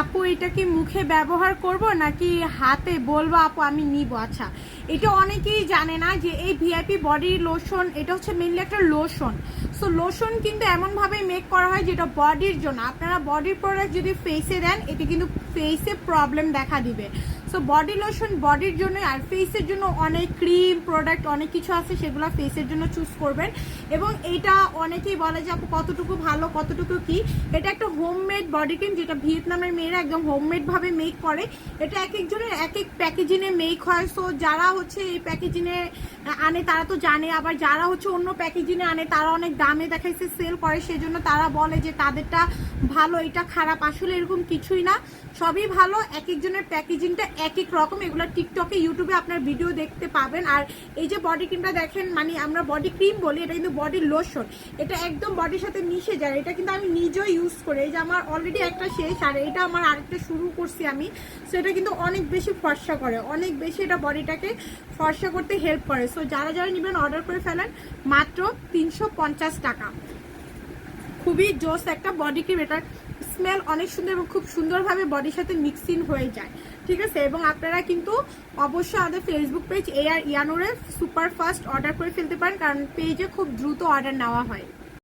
আপু, এটা কি মুখে ব্যবহার করব নাকি হাতে বলব? আপু, আমি নিব। আচ্ছা এটা অনেকেই জানে না যে এই ভিআইপি বডি লোশন এটা হচ্ছে মেনলি একটা লোশন সো লোশন কিন্তু এমনভাবে মেক করা হয় যেটা বডির জন্য। আপনারা বডির প্রোডাক্ট যদি ফেসে দেন এটা কিন্তু ফেসে প্রবলেম দেখা দিবে। সো বডি লোশন বডির জন্য আর ফেসের জন্য অনেক ক্রিম প্রোডাক্ট অনেক কিছু আছে, সেগুলো ফেসের জন্য চুজ করবেন। এবং এটা অনেকেই বলে যে, আপু, কতটুকু ভালো, কতটুকু কি? এটা একটা হোমমেড বডি ক্রিম যেটা ভিয়েতনামের মেয়েরা একদম হোমমেড ভাবে মেক করে। এটা এক একজনের এক এক প্যাকেজিংয়ে মেক হয়। সো যারা হচ্ছে এই প্যাকেজিংয়ে আনে, তারা তো জানে। আবার যারা হচ্ছে অন্য প্যাকেজিংয়ে আনে, তারা অনেক দামে দেখাইছে সেল করে। সেজন্য তারা বলে যে, তাদেরটা ভালো, এটা খারাপ। আসলে এরকম কিছুই না। সবই ভালো, এক একজনের প্যাকেজিংটা এক এক রকম, এগুলো টিকটকে, ইউটিউবে আপনার ভিডিও দেখতে পাবেন। আর এই যে বডি ক্রিমটা দেখেন মানে আমরা বডি ক্রিম বলি, এটা কিন্তু বডি লোশন এটা একদম বডির সাথে মিশে যায়। এটা কিন্তু আমি নিজেও ইউজ করি। এই যে আমার অলরেডি একটা শেষ, আর এটা আমার আরেকটা শুরু করছি আমি। সো এটা কিন্তু অনেক বেশি ফর্সা করে, অনেক বেশি এটা বডিটাকে ফর্সা করতে হেল্প করে। সো যারা যারা নেবেন অর্ডার করে ফেলেন, মাত্র তিনশো পঞ্চাশ টাকা। খুবই জোস একটা বডি ক্রিম এটার স্মেল অনেক সুন্দর এবং খুব সুন্দরভাবে বডির সাথে মিক্সিং হয়ে যায়। ঠিক আছে? এবং আপনারা কিন্তু অবশ্যই আমাদের ফেসবুক পেজ এ আর ইয়ানোরে সুপার ফাস্ট অর্ডার করে ফেলতে পারেন, কারণ পেজে খুব দ্রুত অর্ডার নেওয়া হয়।